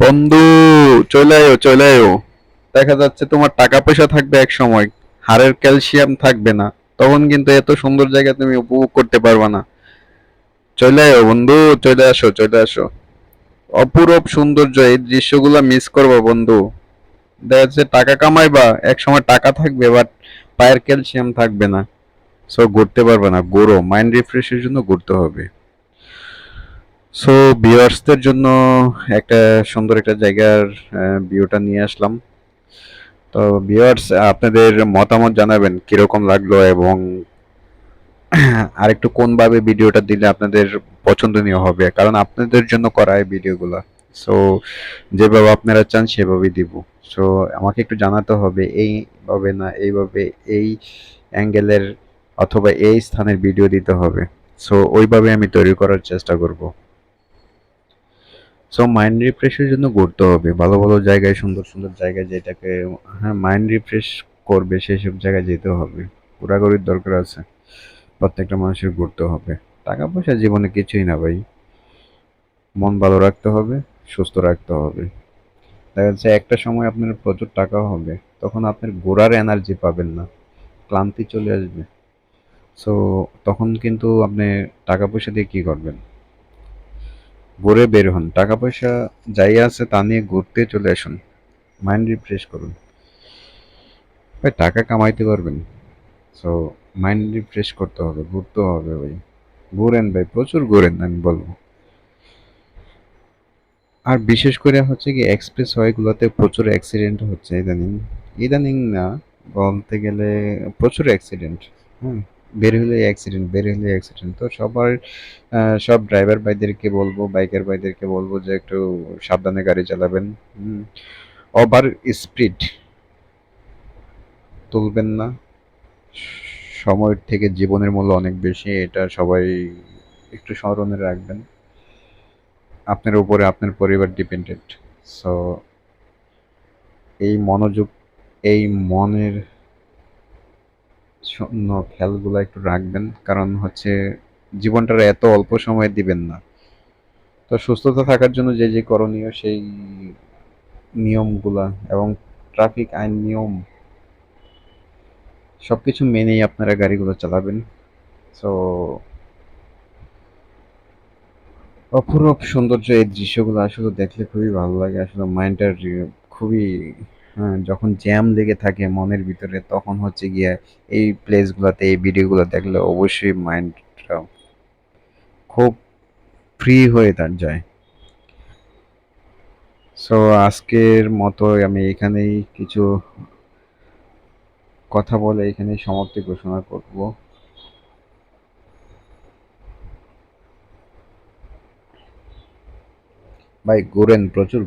বন্ধু, চলে আয়ো চলে আয়ো। দেখা যাচ্ছে তোমার টাকা পয়সা থাকবে এক সময়, হাড়ের ক্যালসিয়াম থাকবে না। তখন কিন্তু এত সুন্দর জায়গা তুমি উপভোগ করতে পারবে না। চলে আয়ো বন্ধু, চলে আসো চলে আসো। অপূরব সৌন্দর্য, এই দৃশ্যগুলো মিস করব বন্ধু। দেখা যাচ্ছে টাকা কামাইবা, এক সময় টাকা থাকবে বাট পায়ের ক্যালসিয়াম থাকবে না। সো ঘুরতে পারবে না, ঘুরো মাইন্ড রিফ্রেশের জন্য ঘুরতে হবে। সো ভিউয়ার্সদের জন্য একটা সুন্দর একটা জায়গার ভিউটা নিয়ে আসলাম। তো ভিউয়ার্স আপনাদের মতামত জানাবেন, কীরকম লাগল এবং আরেকটু কোনভাবে ভিডিওটা দিলে আপনাদের পছন্দনীয় হবে? কারণ আপনাদের জন্য করা এই ভিডিওগুলো। সো যেভাবে আপনারা চান, সেভাবেই দিব। সো আমাকে একটু জানাতে হবে, এইভাবে না, এইভাবে এই অ্যাঙ্গেলের অথবা এই স্থানের ভিডিও দিতে হবে। সো ওইভাবে আমি তৈরি করার চেষ্টা করব। সো মাইন্ড রিফ্রেশের জন্য ঘুরতে হবে। ভালো ভালো জায়গায়, সুন্দর সুন্দর জায়গায় যেটাকে হ্যাঁ মাইন্ড রিফ্রেশ করবে সেই সব জায়গায় যেতে হবে। ঘোরাঘুরির দরকার আছে। প্রত্যেকটা মানুষের ঘুরতে হবে। টাকা পয়সা জীবনে কিছুই না ভাই। মন ভালো রাখতে হবে, সুস্থ রাখতে হবে। দেখা যাচ্ছে একটা সময় আপনার প্রচুর টাকা হবে, তখন আপনার ঘোরার এনার্জি পাবেন না। ক্লান্তি চলে আসবে। সো তখন কিন্তু আপনি টাকা পয়সা দিয়ে কী করবেন? ঘুরে বের হন। টাকা পয়সা যাই আছে তা নিয়ে ঘুরতে চলে আসুন। মাইন্ড রিফ্রেশ করুন। ভাই, টাকা কামাইতে পারবেন। সো মাইন্ড রিফ্রেশ করতে হবে, ঘুরতে হবে ভাই। ঘুরেন ভাই, প্রচুর ঘুরেন, আমি বলব। আর বিশেষ করে হচ্ছে কি এক্সপ্রেস ওয়েগুলোতে প্রচুর অ্যাক্সিডেন্ট হচ্ছে ইদানিং। ইদানিং না, বলতে গেলে প্রচুর অ্যাক্সিডেন্ট হুম বের হলে অ্যাক্সিডেন্ট বের হলে অ্যাক্সিডেন্ট তো সবার সব ড্রাইভার ভাইদেরকে বলব বাইকার ভাইদেরকে বলব যে একটু সাবধানে গাড়ি চালাবেন। ওভার স্পিড তুলবেন না। সময়ের থেকে জীবনের মূল্য অনেক বেশি, এটা সবাই একটু স্মরণে রাখবেন। আপনার উপরে, আপনার পরিবার ডিপেন্ডেন্ট সো এই মনোযোগ, এই মনের খেয়ালগুলো একটু রাখবেন, কারণ হচ্ছে জীবনটার এত অল্প সময় দিবেন না। তো সুস্থতা থাকার জন্য যে যে করণীয় সেই নিয়মগুলা এবং ট্রাফিক আইন নিয়ম, সবকিছু মেনেই আপনারা গাড়িগুলো চালাবেন। সো, অপরূপ সৌন্দর্য এই দৃশ্যগুলো আসলে দেখলে খুবই ভালো লাগে। আসলে মাইন্ডটা খুবই যখন জ্যাম লেগে থাকে মনের ভিতরে, তখন হচ্ছে গিয়ে এই প্লেসগুলোতে এই ভিডিওগুলো দেখলে অবশ্যই মাইন্ডটা খুব ফ্রি হয়ে তার যায়। সো আজকের মতো আমি এখানেই কিছু কথা বলে এখানেই সমাপ্তি ঘোষণা করব। ভাই, ঘুরেন, প্রচুর